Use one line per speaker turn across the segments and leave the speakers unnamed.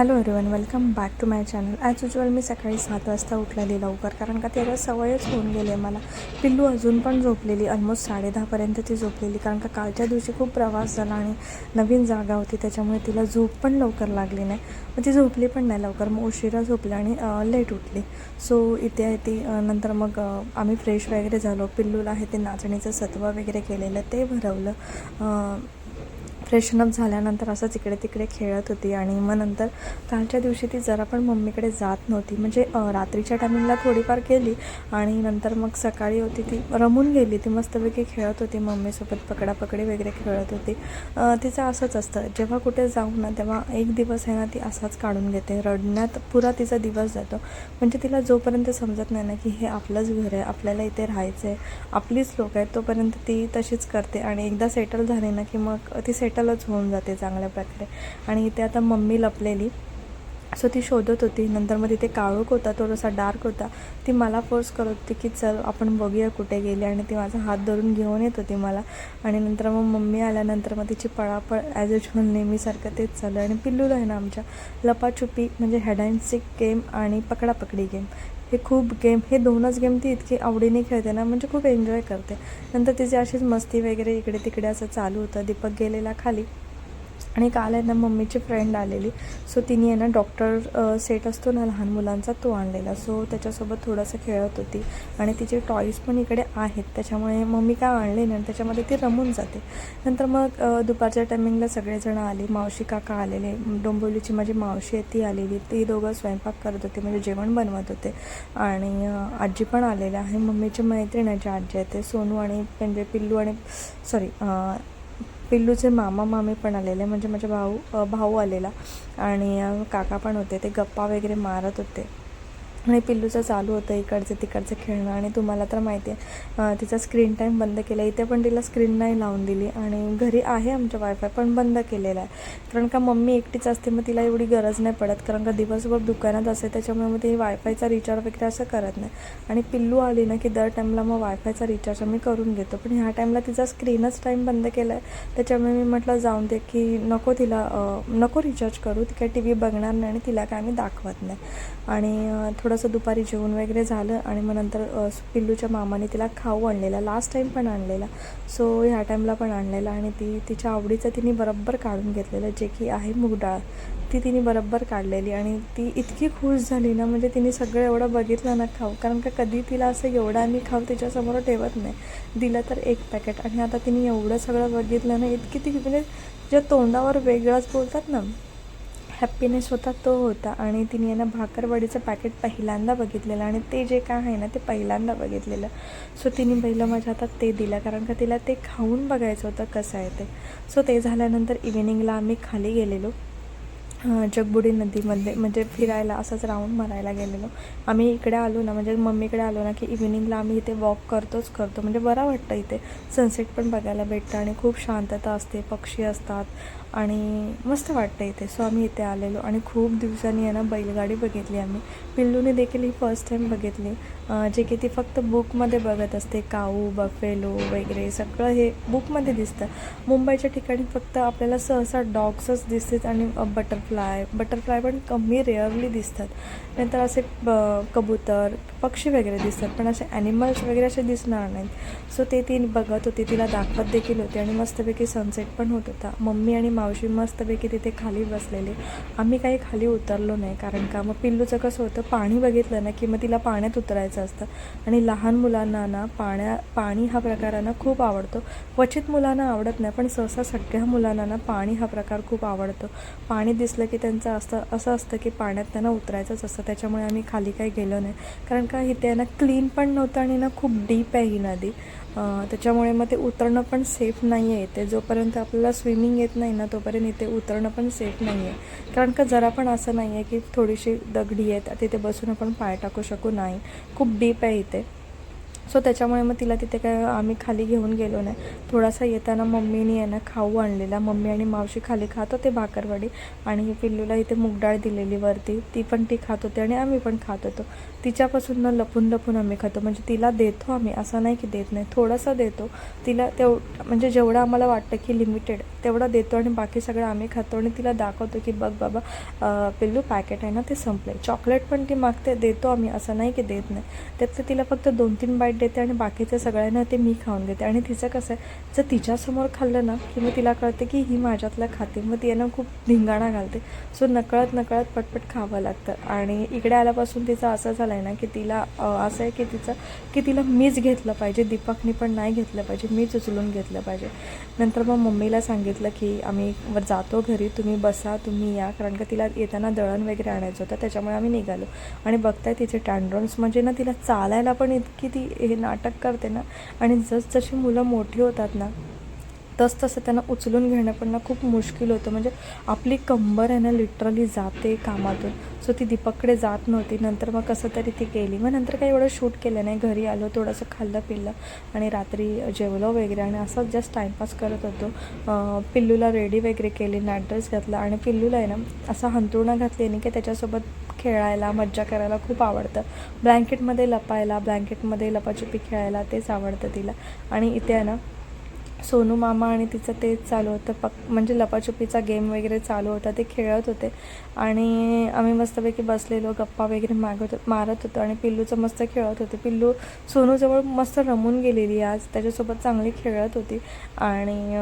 Hello everyone welcome back to my channel as usual मी सकाळी सात वाजता उठलेली लवकर कारण का त्याला सवयच होऊन गेली आहे मला. पिल्लू अजून पण झोपलेली ऑलमोस्ट साडेदहापर्यंत ती झोपलेली कारण का कालच्या दिवशी खूप प्रवास झाला आणि नवीन जागा होती त्याच्यामुळे तिला झोप पण लवकर लागली नाही. मग ती झोपली पण नाही लवकर मग उशिरा झोपली आणि लेट उठली. सो इथे आहे ती नंतर मग आम्ही फ्रेश वगैरे झालो. पिल्लूला आहे ते नाचणीचं सत्व वगैरे केलेलं ते भरवलं. अ, फ्रेशनअप झाल्यानंतर असंच इकडे तिकडे खेळत होती आणि मग नंतर कालच्या दिवशी ती जरा पण मम्मीकडे जात नव्हती. म्हणजे रात्रीच्या टायमिंगला थोडीफार गेली आणि नंतर मग सकाळी होती ती रमून गेली. ती मस्तपैकी खेळत होती मम्मीसोबत पकडापकडी वगैरे खेळत होती. तिचं असंच असतं. जेव्हा कुठे जाऊ ना तेव्हा एक दिवस आहे ना ती असाच काढून घेते. रडण्यात पुरा तिचा दिवस जातो. म्हणजे तिला जोपर्यंत समजत नाही ना की हे आपलंच घर आहे आपल्याला इथे राहायचं आहे आपलीच लोक आहेत तोपर्यंत ती तशीच करते. आणि एकदा सेटल झाली ना की मग ती सेटल सेटलच होऊन जाते चांगल्या प्रकारे. आणि इथे आता मम्मी लपलेली. सो ती शोधत होती. नंतर मग तिथे काळोख होता थोडासा डार्क होता. ती मला फोर्स करत होती की चल आपण बघूया कुठे गेली. आणि ती माझा हात धरून घेऊन येत होती मला. आणि नंतर मग मम्मी आल्यानंतर मग तिची पळापळ ॲज युजल नेहमीसारखं तेच चालू आहे. आणि पिल्लूला आहे ना आमच्या. लपाछुपी म्हणजे हॅड अँड सिक गेम आणि पकडापकडी गेम हे खूप गेम हे दोनच गेम ती इतकी आवडीने खेळते ना म्हणजे खूप एन्जॉय करते. नंतर तिची अशीच मस्ती वगैरे इकडे तिकडे असं चालू होतं. दीपक गेलेला खाली. आणि काल आहे ना मम्मीची फ्रेंड आलेली. सो तिने आहे ना डॉक्टर सेट असतो ना लहान मुलांचा तो आणलेला. सो त्याच्यासोबत थोडंसं खेळत होती. आणि तिचे टॉईज पण इकडे आहेत. त्याच्यामुळे मम्मी काय आणले नाही त्याच्यामध्ये ती रमून जाते. नंतर मग दुपारच्या टायमिंगला सगळेजण आले. मावशी काका आलेले. डोंबिवलीची माझी मावशी आहे ती आलेली. ती दोघं स्वयंपाक करत होते. म्हणजे जेवण बनवत होते. आणि आजी पण आलेल्या. आहे मम्मीची मैत्रीण आहे आजी आहे ते सोनू आणि म्हणजे पिल्लू आणि सॉरी पिल्लूचे मामा मामी पण आलेले म्हणजे माझे भाऊ भाऊ आलेला. आणि काका पण होते ते गप्पा वगैरे मारत होते. आणि पिल्लूचं चालू होतं इकडचं तिकडचं खेळणं आणि तुम्हाला तर माहिती आहे तिचा स्क्रीन टाईम बंद केला. इथे पण तिला स्क्रीन नाही लावून दिली आणि घरी आहे आमच्या वायफाय पण बंद केलेला आहे. कारण का मम्मी एकटीच असते मग तिला एवढी गरज नाही पडत. कारण का दिवसभर दुकानात असते त्याच्यामुळे मग ती वायफायचा रिचार्ज वगैरे असं करत नाही. आणि पिल्लू आली ना की दर टाईमला मग वायफायचा रिचार्ज आम्ही करून घेतो. पण ह्या टाईमला तिचा स्क्रीनच टाईम बंद केला आहे. त्याच्यामुळे मी म्हटलं जाऊन दे की नको तिला नको रिचार्ज करू. ती काय टी व्ही बघणार नाही आणि तिला काय आम्ही दाखवत नाही. आणि थोडं थोडंसं दुपारी जेवण वगैरे झालं आणि मग नंतर पिल्लूच्या मामाने तिला खाऊ आणलेला लास्ट टाईम पण आणलेला. सो ह्या टाईमला पण आणलेला आणि ती तिच्या आवडीचं तिने बरोबर काढून घेतलेलं जे की आहे मूग डाळ. ती तिने बरोबर काढलेली आणि ती इतकी खुश झाली ना म्हणजे तिने सगळं एवढं बघितलं ना खाऊ. कारण का कधी तिला असं एवढं आम्ही खाऊ तिच्यासमोर ठेवत नाही. दिलं तर एक पॅकेट आणि आता तिने एवढं सगळं बघितलं ना इतकी ती म्हणजे ज्या तोंडावर वेगळंच बोलतात ना हॅप्पीनेस होता तो होता. आणि तिने ना भाकरवडीचं पॅकेट पहिल्यांदा बघितलेलं आणि ते जे काय आहे ना ते पहिल्यांदा बघितलेलं. सो तिने पहिलं माझ्या हातात ते दिलं कारण का तिला ते खाऊन बघायचं होतं कसं आहे ते. सो ते झाल्यानंतर इव्हिनिंगला आम्ही खाली गेलेलो. जगबुडी नदीमध्ये म्हणजे फिरायला असंच राऊंड मारायला गेलेलो. आम्ही इकडे आलो ना म्हणजे मम्मीकडे आलो ना की इव्हिनिंगला आम्ही इथे वॉक करतोच करतो. म्हणजे बरं वाटतं इथे. सनसेट पण बघायला भेटतं आणि खूप शांतता असते पक्षी असतात. आणि मस्त वाटतं इथे. सो आम्ही इथे आलेलो आणि खूप दिवसांनी आहे ना बैलगाडी बघितली आम्ही. पिल्लूने देखील ही फर्स्ट टाईम बघितली. जे की ती फक्त बुकमध्ये बघत असते काऊ बफेलो वगैरे सगळं हे बुकमध्ये दिसतं. मुंबईच्या ठिकाणी फक्त आपल्याला सहसा डॉग्सच दिसतात आणि बटरफ्लाय बटरफ्लाय पण कमी रेअरली दिसतात. नंतर असे ब कबूतर पक्षी वगैरे दिसतात पण असे ॲनिमल्स वगैरे असे दिसणार नाहीत. सो ते ती बघत होती तिला दाखवत देखील होती आणि मस्तपैकी सनसेट पण होत होता. मम्मी आणि मावशी मस्तपैकी तिथे खाली बसलेले. आम्ही काही खाली उतरलो नाही कारण का? मग पिल्लूचं कसं होतं पाणी बघितलं ना की मग तिला पाण्यात उतरायचं असतं. आणि लहान मुलांना ना पाण्या पाणी हा प्रकारांना खूप आवडतो. क्वचित मुलांना आवडत नाही पण सहसा सगळ्या मुलांना ना पाणी हा प्रकार खूप आवडतो. पाणी दिसलं की त्यांचं असतं असं असतं की पाण्यात त्यांना उतरायचंच असतं. त्याच्यामुळे आम्ही खाली काही गेलो नाही. कारण का इथे ना क्लीन पण नव्हतं आणि ना खूप डीप आहे ही नदी. त्याच्यामुळे मग ते उतरणं पण सेफ नाही आहे इथे जोपर्यंत आपल्याला स्विमिंग येत नाही ना तोपर्यंत इथे उतरणं पण सेफ नाही आहे कारण का जरा पण असं नाही आहे की थोडीशी दगडी आहेत तिथे बसून आपण पाय टाकू शकू नाही. खूप डीप आहे इथे. सो त्याच्यामुळे मग तिला तिथे काय आम्ही खाली घेऊन गेलो नाही. थोडासा येताना मम्मीने आहे ना खाऊ आणलेला. मम्मी आणि मावशी खाली खात होते भाकरवडी आणि पिल्लूला इथे मुगडाळ दिलेली वरती. ती पण ती खात होते आणि आम्ही पण खात होतो. तिच्यापासून ना लपून लपून आम्ही खातो. म्हणजे तिला देतो आम्ही. असं नाही की देत नाही. थोडंसं देतो. तिला तेव म्हणजे जेवढं आम्हाला वाटतं की लिमिटेड तेवढं देतो आणि बाकी सगळं आम्ही खातो आणि तिला दाखवतो की बघ बाबा पिल्लू पॅकेट आहे ना ते संपले चॉकलेट पण ती मागते. देतो आम्ही. असं नाही की देत नाही. त्यातलं तिला फक्त दोन तीन बाईट देते आणि बाकीचं सगळ्यांना ते मी खाऊन देते. आणि तिचं कसं आहे जर तिच्यासमोर खाल्लं ना की मग तिला कळते की ही माझ्यातलं खाते. मग ती आहे ना खूप धिंगाणा घालते. सो नकळत नकळत पटपट खावं लागतं. आणि इकडे आल्यापासून तिचं असं झालं आहे ना की तिला असं आहे की तिचं की तिला मीच घेतलं पाहिजे. दीपकनी पण नाही घेतलं पाहिजे. मीच उचलून घेतलं पाहिजे. नंतर मग मम्मीला सांगितलं की आम्ही जातो घरी तुम्ही बसा तुम्ही या. कारण का तिला येताना दळण वगैरे आणायचं होतं त्याच्यामुळे आम्ही निघालो. आणि बघताय तिचे टँड्रॉन्स म्हणजे ना तिला चालायला पण इतकी ती हे नाटक करते ना आणि जसजशी मुलं मोठी होतात ना तस तसं त्यांना उचलून घेणं पण ना खूप मुश्किल होतं. म्हणजे आपली कंबर आहे ना लिटरली जाते कामातून. सो ती दीपककडे जात नव्हती. नंतर मग कसं तरी ती गेली. मग नंतर काही एवढं शूट केलं नाही. घरी आलो थोडंसं खाल्लं पिल्लं आणि रात्री जेवलो वगैरे. आणि असंच जस्ट टाईमपास करत होतो. पिल्लूला रेडी वगैरे केली नाईट ड्रेस घातला. आणि पिल्लूला आहे ना असा हंतरुणा घातली आणि की त्याच्यासोबत खेळायला मज्जा करायला खूप आवडतं. ब्लँकेटमध्ये लपायला ब्लँकेटमध्ये लपाछुपी खेळायला तेच आवडतं तिला. आणि इथे आहे ना सोनू मामा आणि तिचं तेच चालू होतं. पक म्हणजे लपाछुपीचा गेम वगैरे चालू होता. ते खेळत होते. आणि आम्ही मस्तपैकी बसलेलो गप्पा वगैरे मागत मारत होतो आणि पिल्लूचं मस्त खेळत होते. पिल्लू सोनूजवळ मस्त रमून गेलेली आज. त्याच्यासोबत चांगली खेळत होती. आणि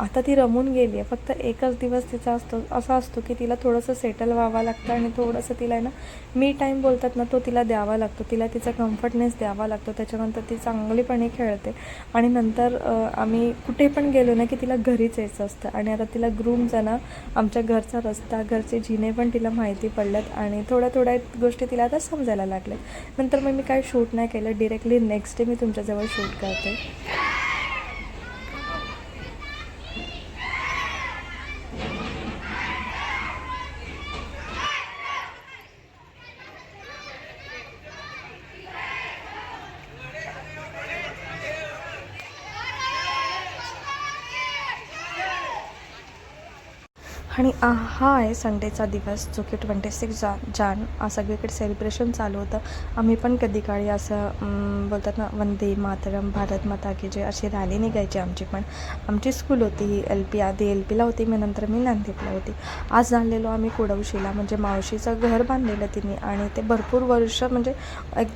आता ती रमून गेली आहे. फक्त एकच दिवस तिचा असतो असा असतो की तिला थोडंसं सेटल व्हावं लागतं आणि थोडंसं तिला आहे ना मी टाईम बोलतात ना तो तिला द्यावा लागतो. तिला तिचा कम्फर्टनेस द्यावा लागतो. त्याच्यानंतर ती चांगलीपणे खेळते. आणि नंतर आम्ही कुठे पण गेलो ना की तिला घरीच यायचं असतं. आणि आता तिला ग्रूम जाणं आमच्या घरचा रस्ता घरचे जिने पण तिला माहिती पडल्यात आणि थोड्या थोड्या गोष्टी तिला आता समजायला लागल्यात. नंतर मग मी काय शूट नाही केलं. डिरेक्टली नेक्स्ट डे मी तुमच्याजवळ शूट करते. आणि हा आहे संडेचा दिवस जो की ट्वेंटी सिक्स जा जान सगळीकडे सेलिब्रेशन चालू होतं. आम्ही पण कधी काळी असं बोलतात ना वंदे मातरम भारत माता की जे अशी रॅली निघायची आमची पण. आमची स्कूल होती एल पी आधी एल पीला होती मी नंतर मी नांदेडला होती. आज झालेलो आम्ही कुडवशीला म्हणजे मावशीचं घर बांधलेलं तिने आणि ते भरपूर वर्ष म्हणजे एक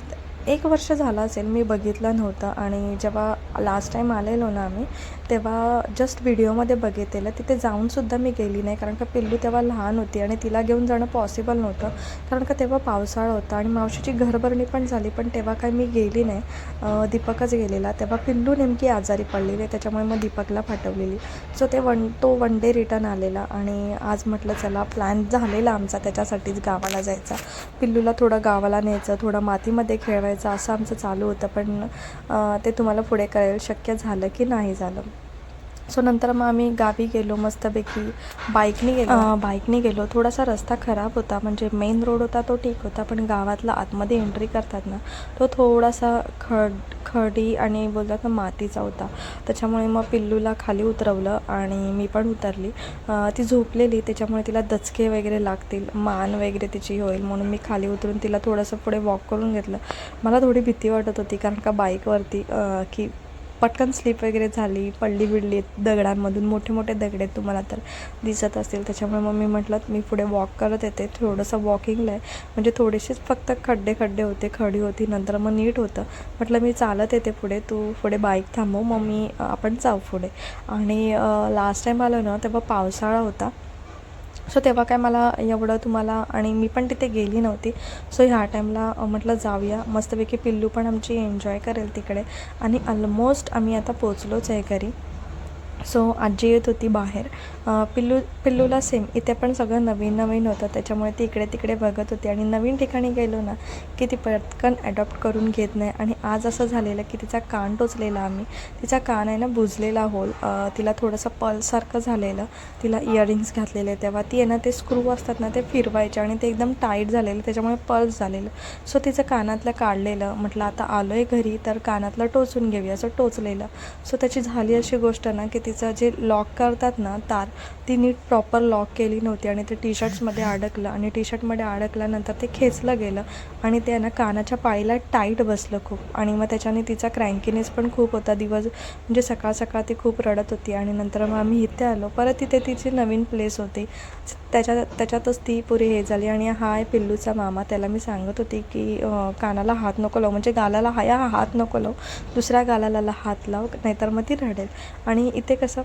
एक वर्ष झालं असेल मी बघितलं नव्हतं. आणि जेव्हा लास्ट टाईम आलेलो ना आम्ही तेव्हा जस्ट व्हिडिओमध्ये बघितलेलं. तिथे जाऊनसुद्धा मी गेली नाही कारण का पिल्लू तेव्हा लहान होती आणि तिला घेऊन जाणं पॉसिबल नव्हतं. कारण का तेव्हा पावसाळा होता आणि मावशीची घरभरणी पण झाली पण तेव्हा काही मी गेली नाही. दीपकच गेलेला. तेव्हा पिल्लू नेमकी आजारी पडलेली आहे त्याच्यामुळे मग दीपकला पाठवलेली. सो ते वन तो वन डे रिटर्न आलेला आणि आज म्हटलं चला प्लॅन झालेला आमचा त्याच्यासाठीच गावाला जायचा. पिल्लूला थोडं गावाला न्यायचं थोडं मातीमध्ये खेळवायचं. असं आमचं चालू होतं पण ते तुम्हाला पुढे कळेल. शक्य झालं की नाही झालं. सो नंतर मग आम्ही गावी गेलो मस्तपैकी बाईकने गेलो. बाईकने गेलो. थोडासा रस्ता खराब होता म्हणजे मेन रोड होता तो ठीक होता पण गावातला आतमध्ये एंट्री करतात ना तो थोडासा खड खडी आणि बोलतात ना मातीचा होता. त्याच्यामुळे मग पिल्लूला खाली उतरवलं आणि मी पण उतरली. ती झोपलेली त्याच्यामुळे तिला दचके वगैरे लागतील मान वगैरे तिची होईल म्हणून मी खाली उतरून तिला थोडंसं पुढे वॉक करून घेतलं. मला थोडी भीती वाटत होती कारण का बाईकवरती की पटकन स्लिप वगैरे झाली पडली बिडली दगडांमधून मोठे मोठे दगड आहेत तुम्हाला तर दिसत असतील. त्याच्यामुळे मग मी म्हटलं मी पुढे वॉक करत येते. थोडंसं वॉकिंगला आहे. म्हणजे थोडेसेच फक्त खड्डे खड्डे होते खडी होती नंतर मग नीट होतं. म्हटलं मी चालत येते पुढे. तू पुढे बाईक थांबव. मग मी आपण जाऊ पुढे. आणि लास्ट टाईम आलो ना तेव्हा पावसाळा होता. सो तेव्हा काय मला एवढं तुम्हाला आणि मी पण तिथे गेली नव्हती. सो ह्या टाईमला म्हटलं जाऊया. मस्तपैकी पिल्लू पण आमची एन्जॉय करेल तिकडे. आणि ऑलमोस्ट आम्ही आता पोचलोच आहे घरी. सो आजी येत होती बाहेर. पिल्लू पिल्लूला सेम इथे पण सगळं नवीन नवीन होतं. त्याच्यामुळे ती इकडे तिकडे बघत होती. आणि नवीन ठिकाणी गेलो ना की ती पटकन ॲडॉप्ट करून घेत नाही. आणि आज असं झालेलं की तिचा कान टोचलेला आम्ही. तिचा कान आहे ना बुजलेला होल. तिला थोडंसं पल्ससारखं झालेलं. तिला इयरिंग्स घातलेले तेव्हा. ती आहे ना ते स्क्रू असतात ना ते फिरवायचे. आणि ते एकदम टाईट झालेलं. त्याच्यामुळे पल्स झालेलं. सो तिचं कानातलं काढलेलं. म्हटलं आता आलो आहे घरी तर कानातलं टोचून घेऊया. असं टोचलेलं. सो त्याची झाली अशी गोष्ट ना की ती तिचं जे लॉक करतात ना तार ती नीट प्रॉपर लॉक केली नव्हती आणि ते टी शर्ट्समध्ये अडकलं. आणि टी शर्टमध्ये अडकल्यानंतर ते खेचलं गेलं आणि ते ना कानाच्या पाळीला टाईट बसलं खूप. आणि मग त्याच्याने तिचा क्रँकीनेस पण खूप होता. दिवस म्हणजे सकाळ सकाळ ती खूप रडत होती आणि नंतर मग आम्ही इथे आलो. परत तिथे तिची नवीन प्लेस होती. त्याच्या त्याच्यातच ती पुरी हे झाली आणि हा आहे पिल्लूचा मामा त्याला मी सांगत होती की कानाला हात नको लावू. म्हणजे गालाला हा या हात नको लावू. दुसऱ्या गालाला हात लाव नाहीतर मग ती रडेल. आणि इथे कसं?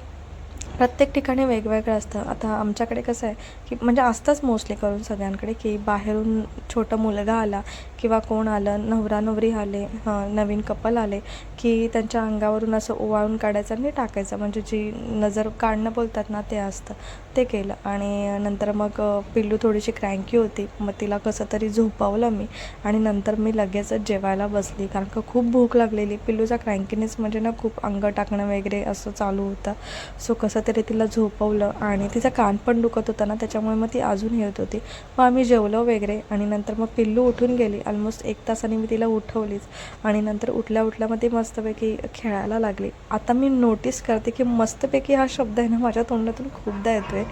प्रत्येक ठिकाणी वेगवेगळं असतं. आता आमच्याकडे कसं आहे की म्हणजे असतंच मोस्टली करून सगळ्यांकडे की बाहेरून छोटा मुलगा आला किंवा कोण आलं नवरा नवरी आले हं, नवीन कपल आले की त्यांच्या अंगावरून असं ओवाळून काढायचं आणि टाकायचं. म्हणजे जी नजर काढणं बोलतात ना ते असतं. ते केलं आणि नंतर मग पिल्लू थोडीशी क्रँकी होती. मग तिला कसं तरी झोपवलं मी आणि नंतर मी लगेचच जेवायला बसली. कारण का खूप भूक लागलेली. पिल्लूचा क्रँकीनेस म्हणजे ना खूप अंग टाकणं वगैरे असं चालू होतं. सो कसं तरी तिला झोपवलं आणि तिचा कान पण दुखत होता ना त्याच्यामुळे मग ती अजून हे होत. होती मग आम्ही जेवलो वगैरे आणि नंतर मग पिल्लू उठून गेली. ऑलमोस्ट एक तासाने मी तिला उठवलीच आणि नंतर उठल्या उठल्या मग ती मस्तपैकी खेळायला लागली. आता मी नोटीस करते की मस्तपैकी हा शब्द आहे ना माझ्या तोंडातून खूपदा येतो आहे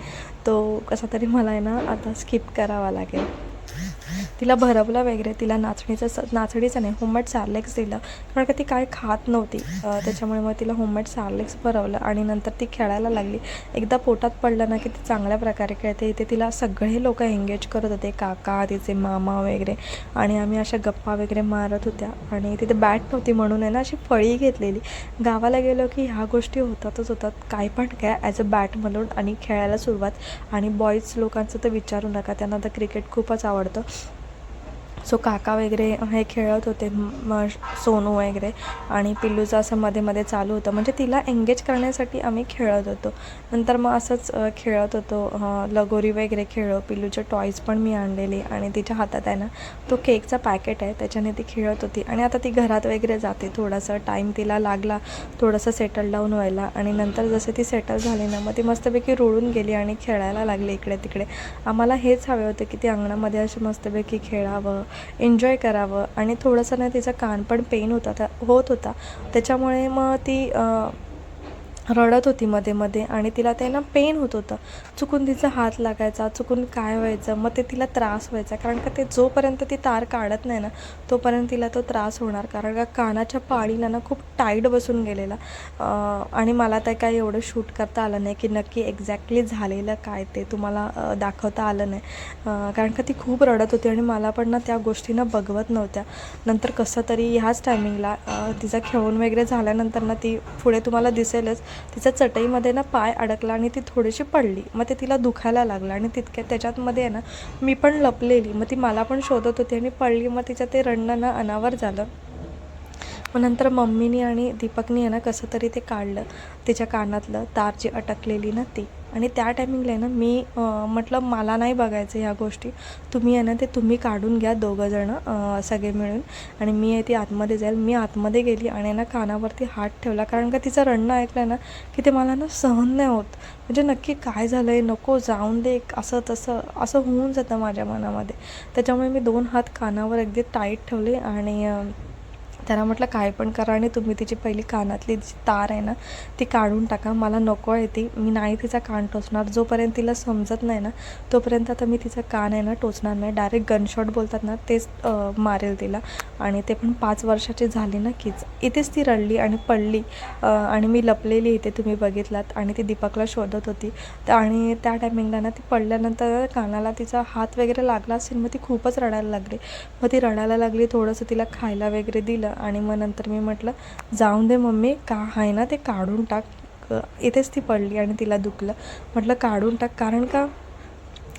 तो कसा तरी मला आहे ना आता स्किप करावा लागेल. तिला भरवलं वगैरे तिला नाचणीचं स नाचणीचं नाही होममेड सार्लेक्स दिलं. कारण का ती काय खात नव्हती. त्याच्यामुळे मग तिला होममेड सार्लेक्स भरवलं आणि नंतर ती खेळायला लागली. एकदा पोटात पडलं ना की ती चांगल्या प्रकारे खेळते. इथे तिला सगळे लोक एंगेज करत होते. काका तिचे मामा वगैरे. आणि आम्ही अशा गप्पा वगैरे मारत होत्या. आणि तिथे बॅट नव्हती म्हणून आहे ना अशी फळी घेतलेली. गावाला गेलो की ह्या गोष्टी होतातच होतात. काय पण काय ॲज अ बॅट म्हणून आणि खेळायला सुरुवात. आणि बॉईज लोकांचं तर विचारू नका. त्यांना तर क्रिकेट खूपच आवडतं. सो काका वगैरे हे खेळत होते म सोनू वगैरे आणि पिल्लूचं असं मध्ये मध्ये चालू होतं. म्हणजे तिला एंगेज करण्यासाठी आम्ही खेळत होतो. नंतर मग असंच खेळत होतो. लगोरी वगैरे खेळलो पिल्लूचे टॉईज पण मी आणलेली आणि तिच्या हातात आहे ना तो केकचा पॅकेट आहे त्याच्याने ती खेळत होती. आणि आता ती घरात वगैरे जाते थोडासा टाईम तिला लागला थोडंसं सेटल डाऊन व्हायला आणि नंतर जसं ती सेटल झाली ना मग ती मस्तपैकी रुळून गेली आणि खेळायला लागली इकडे तिकडे. आम्हाला हेच हवे होते की ती अंगणामध्ये अशी मस्तपैकी खेळावं एन्जॉय करावं आणि थोडंसं ना तिचा कान पण पेन होता त्या होत होता. त्याच्यामुळे मग ती रडत होती मध्ये मध्ये आणि तिला ते ना पेन होत होतं. चुकून तिचा हात लागायचा चुकून काय व्हायचं मग ते तिला त्रास व्हायचा. कारण का ते जोपर्यंत ती तार काढत नाही ना तोपर्यंत तिला तो त्रास होणार. कारण का कानाच्या पाळीला ना खूप टाईट बसून गेलेला. आणि मला तर काय एवढं शूट करता आलं नाही की नक्की एक्झॅक्टली झालेलं काय ते तुम्हाला दाखवता आलं नाही. कारण का ती खूप रडत होती आणि मला पण ना त्या गोष्टीनं बघवत नव्हत्या. नंतर कसं तरी ह्याच टायमिंगला तिचा खेळून वगैरे झाल्यानंतर ना ती पुढे तुम्हाला दिसेलच. तिच्या चटईमध्ये ना पाय अडकला आणि ती थोडीशी पडली. मग ते तिला दुखायला लागलं आणि तितक्या त्याच्यातमध्ये आहे ना मी पण लपलेली. मग ती मला पण शोधत होती आणि पडली. मग तिचं ते रडणं ना अनावर झालं. मग नंतर मम्मीनी आणि दीपकनी आहे ना कसं तरी ते काढलं. तिच्या कानातलं तार जी अटकलेली ना ती. आणि त्या टायमिंगला आहे ना मी म्हटलं मला नाही बघायचं ह्या गोष्टी. तुम्ही आहे ना ते तुम्ही काढून घ्या दोघंजणं सगळे मिळून. आणि मी आहे ती आतमध्ये जाईल. मी आतमध्ये गेली आणि ना कानावरती हात ठेवला. कारण का तिचं रडणं ऐकलं ना की ते मला ना सहन नाही होत. म्हणजे नक्की काय झालं आहे नको जाऊन दे असं तसं असं होऊन जातं माझ्या मनामध्ये. त्याच्यामुळे मी दोन हात कानावर अगदी टाईट ठेवले आणि त्यांना म्हटलं काय पण करा आणि तुम्ही तिची पहिली कानातली जी तार आहे ना ती काढून टाका. मला नको आहे ती. मी नाही तिचा कान टोचणार. जोपर्यंत तिला समजत नाही ना तोपर्यंत आता मी तिचा कान आहे ना टोचणार नाही. डायरेक्ट गनशॉट बोलतात ना तेच मारेल तिला. आणि ते पण पाच वर्षाची झाली ना कीच. इथेच ती रडली आणि पडली. आणि मी लपलेली इथे तुम्ही बघितलात. आणि ती दीपकला शोधत होती. तर आणि त्या टायमिंगला ना ती पडल्यानंतर कानाला तिचा हात वगैरे लागला असेल मग ती खूपच रडायला लागली. मग ती रडायला लागली थोडंसं तिला खायला वगैरे दिलं. आणि मग नंतर मी म्हटलं जाऊन दे मम्मी का आहे ना ते काढून टाक. इथेच ती पडली आणि तिला दुखलं. म्हटलं काढून टाक. कारण का?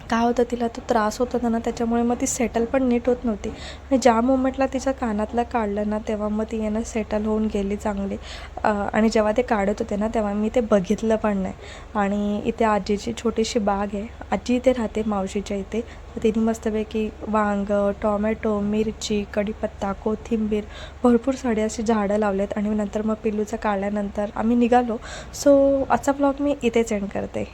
काय होतं तिला तो त्रास होत होता ना त्याच्यामुळे मग ती सेटल पण नीट होत नव्हती. आणि ज्या मोमेंटला तिच्या कानातलं काढलं ना तेव्हा मग ती आहे ना सेटल होऊन गेली चांगली. आणि जेव्हा ते काढत होते ना तेव्हा मी ते बघितलं पण नाही. आणि इथे आजीची छोटीशी बाग आहे. आजी इथे राहते मावशीच्या इथे. तिने मस्तपैकी वांगं टॉमॅटो मिरची कढीपत्ता कोथिंबीर भरपूर साडी अशी झाडं लावलेत. आणि नंतर मग पिल्लूचं काढल्यानंतर आम्ही निघालो. सो आजचा ब्लॉग मी इथेच एंड करते.